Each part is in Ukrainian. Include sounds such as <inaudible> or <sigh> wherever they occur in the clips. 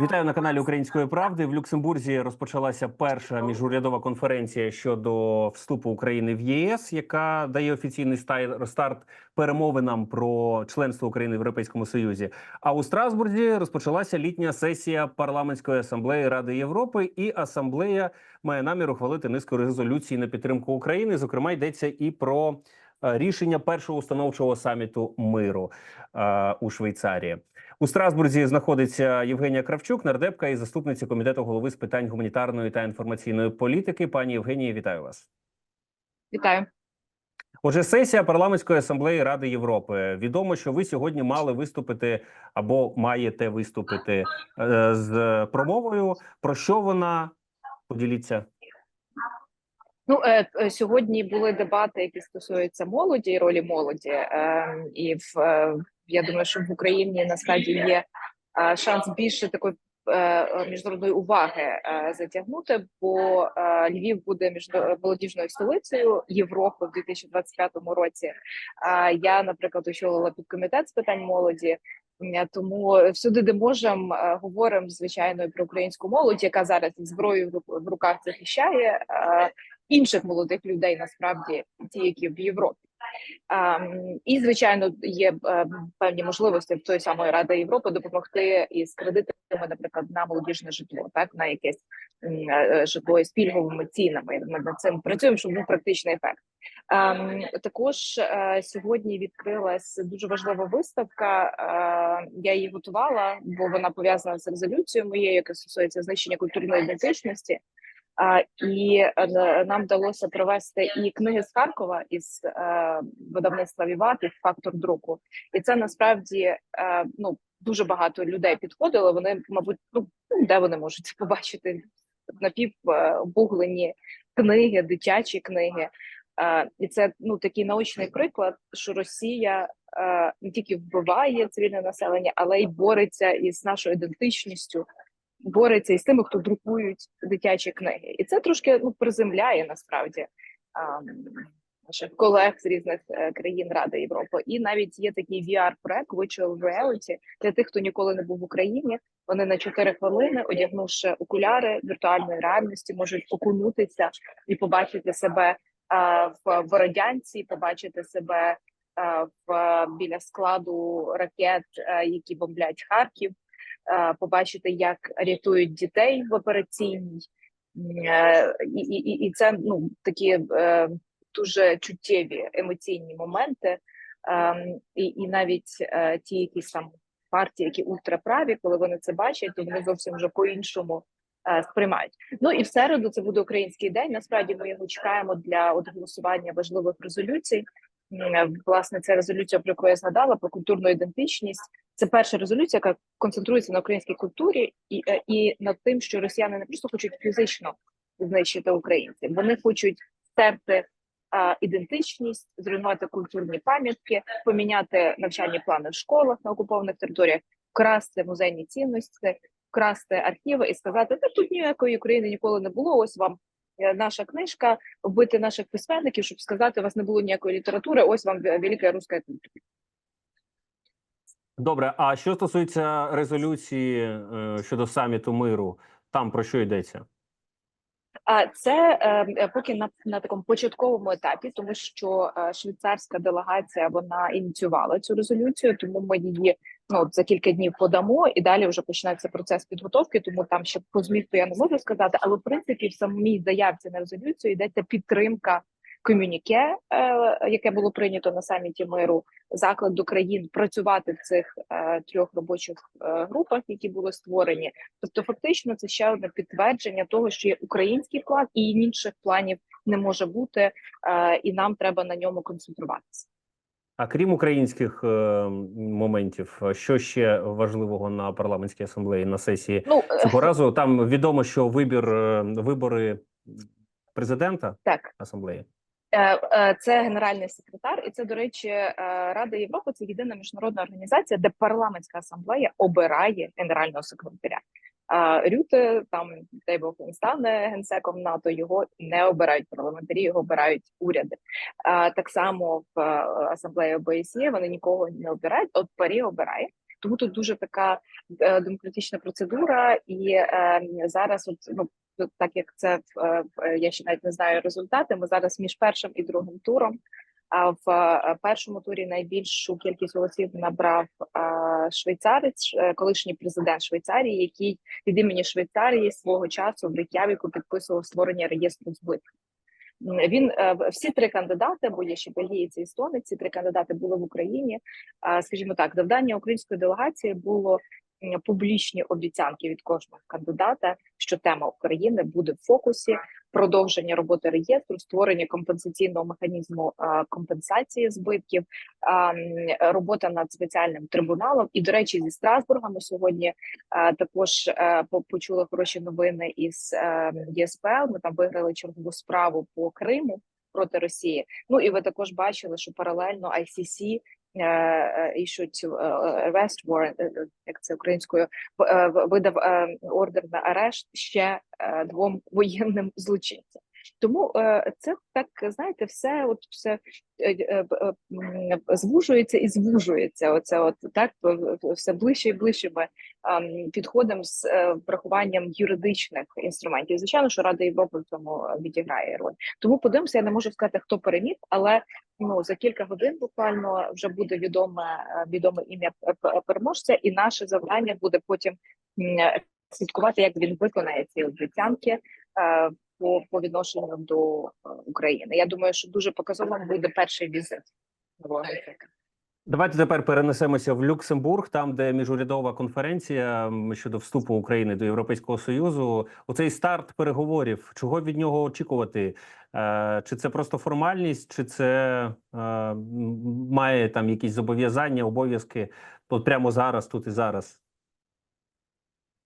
Вітаю на каналі Української правди. В Люксембурзі розпочалася перша міжурядова конференція щодо вступу України в ЄС, яка дає офіційний старт перемовинам про членство України в Європейському Союзі. А у Страсбурзі розпочалася літня сесія парламентської асамблеї Ради Європи, і асамблея має намір ухвалити низку резолюцій на підтримку України. Зокрема, йдеться і про е, рішення першого установчого саміту миру е, у Швейцарії. У Страсбурзі знаходиться Євгенія Кравчук, нардепка і заступниця комітету голови з питань гуманітарної та інформаційної політики. Пані Євгенія, вітаю вас. Вітаю. Отже, сесія парламентської асамблеї Ради Європи. Відомо, що ви сьогодні мали виступити або маєте виступити е, з промовою. Про що вона поділіться? Ну е, е, сьогодні були дебати, які стосуються молоді і ролі молоді. Е, і в е, я думаю, що в Україні насправді є е, шанс більше такої е, міжнародної уваги е, затягнути, бо е, Львів буде молодіжною столицею Європи в 2025 році. Я, наприклад, очолила підкомітет з питань молоді. Е, Тому всюди, де можемо, е, говоримо звичайно про українську молодь, яка зараз із зброєю в ру- в руках захищає е, інших молодих людей, насправді ті, які в Європі. І звичайно, є е, певні можливості в той самої Ради Європи допомогти із кредитами, наприклад, на молодіжне житло, так на якесь е, житло із пільговими цінами. Ми над цим працюємо, щоб був практичний ефект. Також е, сьогодні відкрилась дуже важлива виставка. Е, я її готувала, бо вона пов'язана з резолюцією моєю, яка стосується знищення культурної ідентичності. І е, нам вдалося провести і книги з Харкова із е, видавництва Віват і фактор друку. І це насправді е, ну дуже багато людей підходило. Вони, мабуть, ну де вони можуть <laughs> побачити напівбуглені книги, дитячі книги. І це ну такий наочний приклад, що Росія не тільки вбиває цивільне населення, але й бореться із нашою ідентичністю, бореться із тими, хто друкують дитячі книги, і це трошки ну приземляє насправді наших колег з різних е, країн Ради Європи. І навіть є такий VR проект Virtual Reality для тих, хто ніколи не був в Україні. Вони на 4 хвилини, одягнувши окуляри віртуальної реальності, можуть окунутися і побачити себе в Бородянці, побачити себе в біля складу ракет, а, які бомблять Харків е, побачити, як рятують дітей в операційній, е, і, і, і- це ну такі е, дуже чуттєві емоційні моменти. Ем, і, і навіть е, ті якісь там партії, які ультраправі, коли вони це бачать, то вони зовсім вже по-іншому е, сприймають. Ну і в середу це буде український день. Насправді ми його чекаємо для от голосування важливих резолюцій. Власне, це резолюція, про яку я згадала, про культурну ідентичність. Це перша резолюція, яка концентрується на українській культурі і, е, і над тим, що росіяни не просто хочуть фізично знищити українців, вони хочуть стерти а, ідентичність, зруйнувати культурні пам'ятки, поміняти навчальні плани в школах на окупованих територіях, вкрасти музейні цінності, вкрасти архіви і сказати, та тут ніякої України ніколи не було. Ось вам е, наша книжка, вбити наших письменників, щоб сказати, у вас не було ніякої літератури. Ось вам велика руська культура. Добре, а що стосується резолюції е, щодо саміту миру, там про що йдеться? А це е, поки на, на такому початковому етапі, тому що е, швейцарська делегація вона ініціювала цю резолюцію, тому ми її ну за кілька днів подамо, і далі вже починається процес підготовки. Тому там ще по змісту я не можу сказати, але в принципі в самій заявці на резолюцію йдеться підтримка комюніке, е, яке було прийнято на саміті миру, заклик до країн працювати в цих е, трьох робочих е, групах, які були створені. Тобто, фактично, це ще одне підтвердження того, що є український план, і інших планів не може бути, і нам треба на ньому концентруватися. А крім українських е, моментів, що ще важливого на парламентській асамблеї на сесії Ну цього разу? Там відомо, що вибір вибори президента так. асамблеї. Е, е, Це генеральний секретар, і це, до речі, е, Рада Європи це єдина міжнародна організація, де парламентська асамблея обирає генерального секретаря. А Рюте там дай Бог він стане генсеком НАТО. Його не обирають парламентарі, його обирають уряди. Так само в асамблеї ОБСЄ вони нікого не обирають. От парі обирає. Тому тут дуже така демократична процедура, і е, зараз, от ну так як це е, е, я ще навіть не знаю результати. Ми зараз між першим і другим туром. А в е, першому турі найбільшу кількість голосів набрав швейцарець, колишній президент Швейцарії, який від імені Швейцарії свого часу в Рейк'явіку підписував створення реєстру збитків. Він всі три кандидати, бо є ще бельгійці і естонець, ці три кандидати були в Україні. Скажімо так, завдання української делегації було публічні обіцянки від кожного кандидата, що тема України буде в фокусі, продовження роботи реєстру, створення компенсаційного механізму компенсації збитків, робота над спеціальним трибуналом. І до речі, зі Страсбурга ми сьогодні також почули хороші новини із ЄСПЛ. Ми там виграли чергову справу по Криму проти Росії. Ну і ви також бачили, що паралельно ICC е, е, ішуть е, е, arrest warrant, як це українською, видав ордер на арешт ще двом воєнним злочинцям. Тому це так знаєте, все от все звужується і звужується. Оце от так все ближче і ближче ми ем, підходимо з врахуванням юридичних інструментів. Звичайно, що Рада Європи в цьому е, відіграє роль. Тому подивимося, я не можу сказати, хто переміг, але ну за кілька годин буквально вже буде відоме е, відоме ім'я переможця, і наше завдання буде потім слідкувати, як він виконає ці обіцянки. е, По, по відношенню до е, України, я думаю, що дуже показовим буде перший візит нового. Давайте тепер перенесемося в Люксембург, там, де міжурядова конференція щодо вступу України до Європейського союзу. Оцей старт переговорів. Чого від нього очікувати? Е, Чи це просто формальність, чи це е, має там якісь зобов'язання, обов'язки? От прямо зараз, тут і зараз.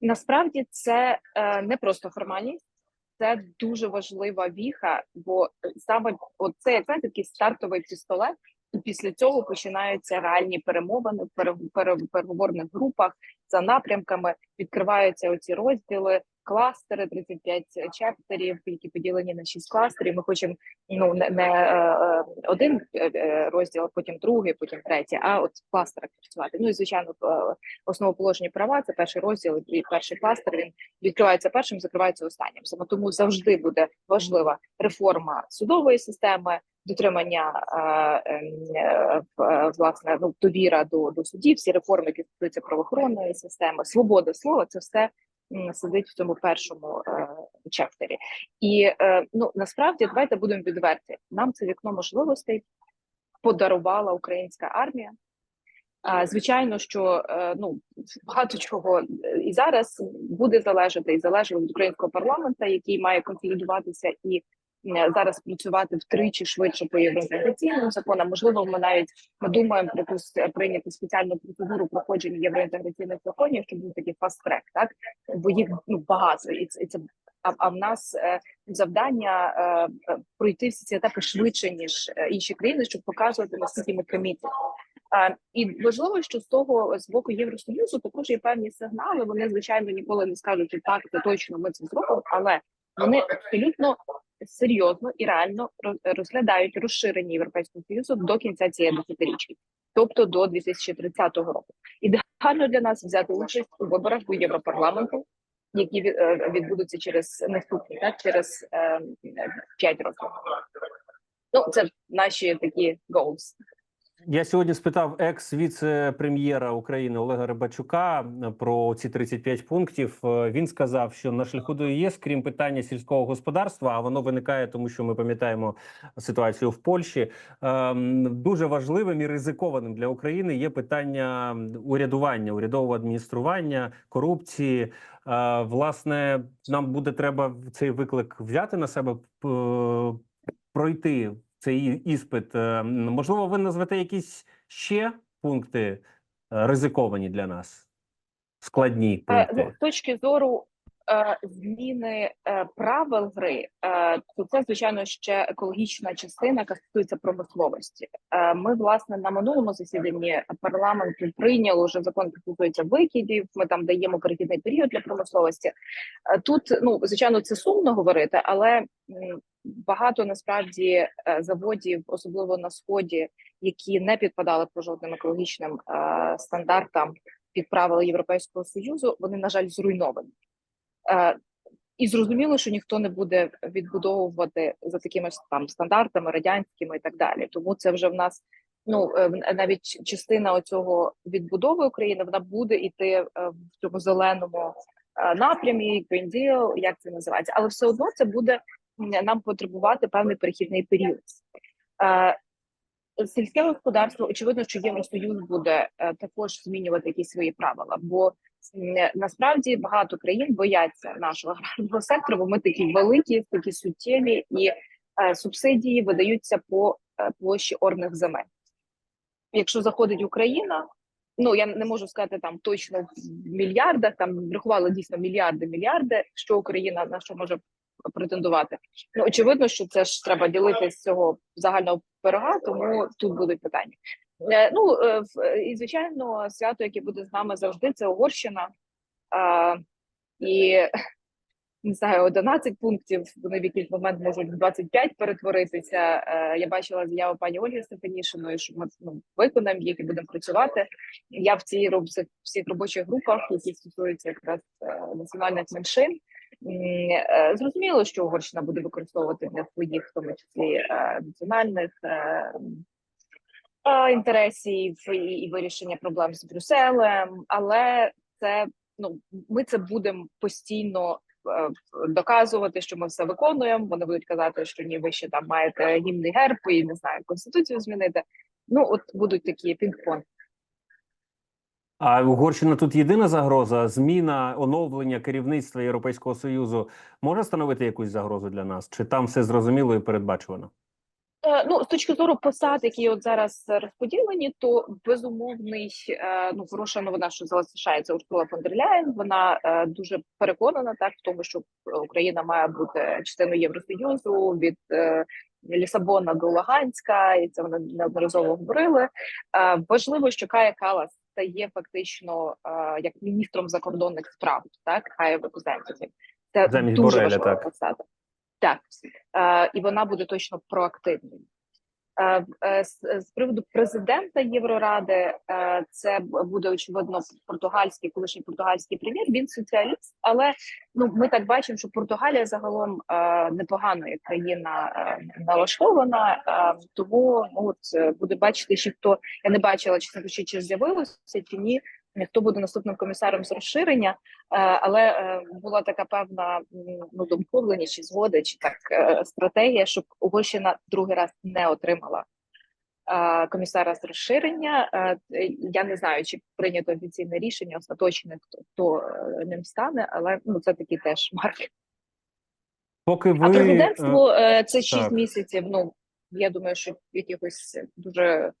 Насправді це е, не просто формальність, це дуже важлива віха, бо саме це як такий стартовий пістолет, після цього починаються реальні перемовини в пере, пере, переговорних групах за напрямками. Відкриваються оці розділи, кластери, 35 чептерів, які поділені на 6 кластерів. Ми хочемо ну не, не е, е, один е, розділ, потім другий, потім третій, а от в кластерах працювати. Ну і звичайно, основоположні права це перший розділ і перший кластер. Він відкривається першим, закривається останнім. Саме тому завжди буде важлива реформа судової системи, дотримання е, ем, е, е, власне ну, довіра до, до судів, всі реформи, які стосуються правоохоронної системи, свобода слова, це все сидить в цьому першому е, чаптері. І е, ну насправді давайте будемо відверті. Нам це вікно можливостей подарувала українська армія. А, Звичайно, що ну багато чого і зараз буде залежати і залежить від українського парламенту, який має консолідуватися і зараз працювати втричі швидше по євроінтеграційним законам. Можливо, ми навіть ми думаємо про е, прийняти спеціальну процедуру проходження євроінтеграційних законів, щоб був такий фаст-трек, так бо їх ну багато, і це і а, а в нас е, завдання е, е, пройти всі ці етапи швидше ніж е, інші країни, щоб показувати наскільки ми коміті. А, і важливо, що з того з боку Євросоюзу також є певні сигнали. Вони звичайно ніколи не скажуть, що так, це точно ми це зробимо, але вони абсолютно серйозно і реально роз- розглядають розширення європейського союзу до кінця цієї десятирічки, тобто до 2030 року. Ідеально для нас взяти участь у виборах до Європарламенту, які е, відбудуться через наступні так через е, 5 років. Ну це наші такі goals. Я сьогодні спитав екс-віце-прем'єра України Олега Рибачука про ці 35 пунктів. Е, Він сказав, що на шляху до ЄС, крім питання сільського господарства, а воно виникає, тому що ми пам'ятаємо ситуацію в Польщі. ем, Дуже важливим і ризикованим для України є питання урядування, урядового адміністрування, корупції. Е, Власне, нам буде треба цей виклик взяти на себе, пройти цей іспит. Е, Можливо, ви назвете якісь ще пункти е, ризиковані для нас, складні Е, пункти. Ну, з точки зору зміни е, правил гри, е, то це звичайно ще екологічна частина, яка стосується промисловості. Е, Ми власне на минулому засіданні парламенту прийняли вже закон, який стосується викидів. Ми там даємо перехідний період для промисловості. Е, Тут ну звичайно це сумно говорити, але багато насправді е, заводів, особливо на сході, які не підпадали по жодним екологічним е, стандартам під правила Європейського союзу, вони на жаль зруйновані. Е, і зрозуміло, що ніхто не буде відбудовувати за такими там стандартами радянськими і так далі. Тому це вже в нас ну е, навіть частина оцього відбудови України вона буде йти е, в цьому зеленому напрямі, Green Deal, як це називається, але все одно це буде нам потребувати певний перехідний період. Сільське господарство, очевидно, що Євросоюз буде також змінювати якісь свої правила, бо насправді багато країн бояться нашого аграрного сектору, бо ми такі великі, такі суттєві, і е, субсидії видаються по е, площі орних земель. Якщо заходить Україна, ну я не можу сказати там точно в мільярдах, там рахували дійсно мільярди, мільярди, що Україна на що може претендувати. Ну очевидно, що це ж треба ділити з цього загального пирога, тому тут будуть питання. Е, Ну е, в- і звичайно, свято, яке буде з нами завжди, це Угорщина. І <laughs> не знаю, 11 пунктів. Вони в якийсь момент можуть в 25 перетворитися. Е, Я бачила заяву пані Ольги Стефанішиної, що ми ну, виконаємо їх і будемо працювати. Я в цій всіх робочих групах, які стосуються якраз е, національних меншин. Е, Зрозуміло, що Угорщина буде використовувати для своїх, в тому числі е, національних е, е, інтересів і, і вирішення проблем з Брюсселем, але це ну ми це будемо постійно е, доказувати, що ми все виконуємо. Вони будуть казати, що ні, ви ще там маєте гімний герб і не знаю, конституцію змінити. Ну от будуть такі пінг-понг. А Угорщина тут єдина загроза. Зміна оновлення керівництва Європейського союзу може становити якусь загрозу для нас? Чи там все зрозуміло і передбачувано? Е, Ну, з точки зору посад, які от зараз розподілені, то безумовний е, ну хороша новина, що залишається Урсула фон дер Ляєн. Вона е, дуже переконана так в тому, що Україна має бути частиною Євросоюзу від Лісабона до Лаганська, і це вони неодноразово говорили. Важливо, що Кая Калас стає фактично як міністром закордонних справ, так хай representative. Це Замість дуже Борреля, важлива так. посада. Так, е, і вона буде точно проактивною. Е, е, З, приводу президента Євроради, це буде очевидно португальський, колишній португальський прем'єр. Він соціаліст, але ну ми так бачимо, що Португалія загалом непогано як країна налаштована. Тому ну, от буде бачити, чи хто я не бачила, чесно кажучи, чи з'явилося чи ні. Хто буде наступним комісаром з розширення, Е, але е, була така певна ну домовленість чи згода, чи так е, стратегія, щоб Угорщина другий раз не отримала комісара з розширення. Я не знаю, чи прийнято офіційне рішення остаточне, хто, хто ним стане, але ну це такий теж маркер. Поки ви А президентство це 6 так. місяців. Ну я думаю, що якихось дуже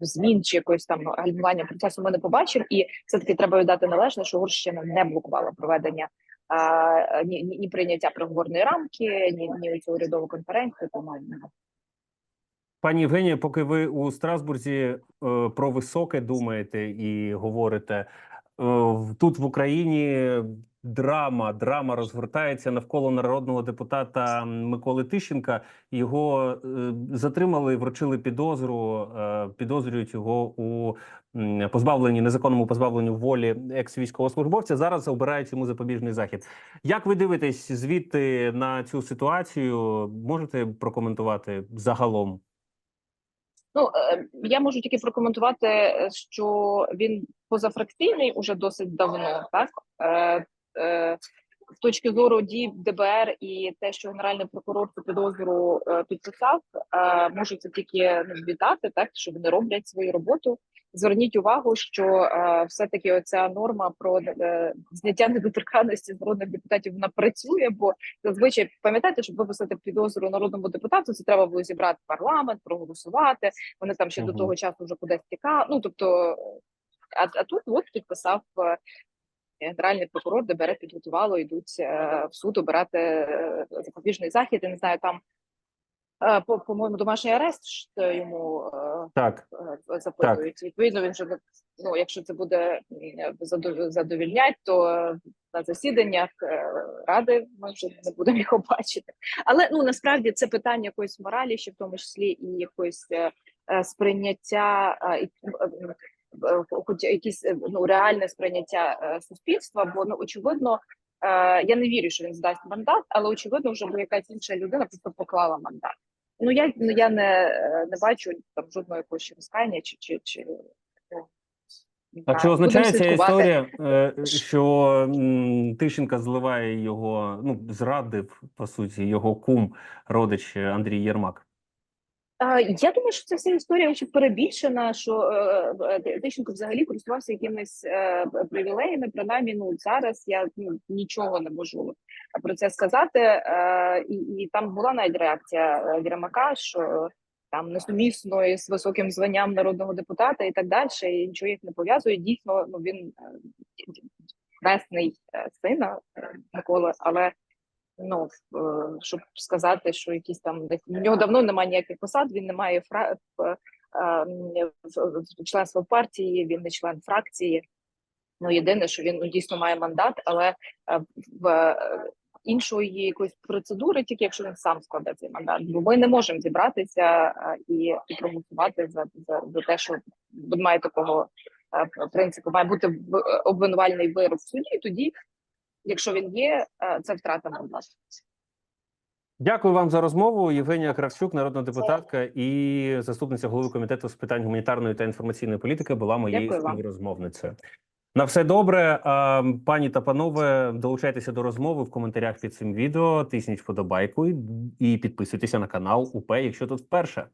змін чи якогось там гальмування процесу ми не побачимо. І все таки треба віддати належне, що Угорщина не блокувала проведення а, ні, ні, прийняття переговорної рамки, ні, ні цю урядову конференцію. Тому Пані Євгенія, поки ви у Страсбурзі е, про високе думаєте і говорите, е, тут в Україні драма, драма розгортається навколо народного депутата Миколи Тищенка. Його е, затримали, вручили підозру, е, підозрюють його у позбавленні незаконному позбавленню волі екс-військовослужбовця. Зараз обирають йому запобіжний захід. Як ви дивитесь звідти на цю ситуацію? Можете прокоментувати загалом? Ну е, я можу тільки прокоментувати, е, що він позафракційний уже досить давно, так е, з точки зору дій ДБР і те, що генеральний прокурор цю підозру е, підписав, е, можу це тільки ну, вітати, так що вони роблять свою роботу. Зверніть увагу, що е, все-таки оця норма про е, зняття недоторканності з народних депутатів вона працює, бо зазвичай пам'ятаєте, щоб виписати підозру народному депутату, це треба було зібрати парламент, проголосувати. Вони там ще до того часу вже кудись тікали. Ну тобто, а, а тут от підписав е, генеральний прокурор, ДБР підготувало, йдуть е, в суд обирати е, запобіжний захід. Я не знаю, там е, по по-моєму домашній арест йому Так. запитують. Відповідно, він вже ну, якщо це буде задовільнять, то на засіданнях ради ми вже не будемо його бачити. Але ну насправді це питання якоїсь моралі, ще в тому числі і якоїсь сприйняття хоч якісь е, ну реальне сприйняття е, суспільства. Бо ну очевидно, е, я не вірю, що він здасть мандат, але очевидно, вже бо якась інша людина просто поклала мандат. Ну я ну я не, не бачу там жодного якогось ще розкання чи чи чи. ну, А чи означає ця історія, що Тищенка зливає його, ну зрадив по суті його кум, родич Андрій Єрмак? Я думаю, що ця вся історія ще перебільшена, що е, е, Тищенко взагалі користувався якимись е, привілеями. Принаймні, ну зараз я ну, нічого не можу про це сказати. Е, і, і там була навіть реакція е, що там несумісно із високим званням народного депутата і так далі, і нічого їх не пов'язує. Дійсно, ну він е, хресний е, сина е, Миколи, але ну е, щоб сказати, що якісь там в нього давно немає ніяких посад, він не має фра... е, м, в- в- членства в партії, він не член фракції. Ну єдине, що він ну, дійсно має мандат, але е, в іншої якоїсь процедури, тільки якщо він сам складе цей мандат. Бо ми не можемо зібратися і, проголосувати за, за, за те, що немає такого принципу. Має бути обвинувальний вирок в суді. і Тоді, якщо він є, е, це втрата мандату. Дякую вам за розмову. Євгенія Кравчук, народна депутатка і заступниця голови комітету з питань гуманітарної та інформаційної політики, була моєю співрозмовницею. На все добре, пані та панове. Долучайтеся до розмови в коментарях під цим відео. Тисніть вподобайку і підписуйтеся на канал УП, якщо тут вперше.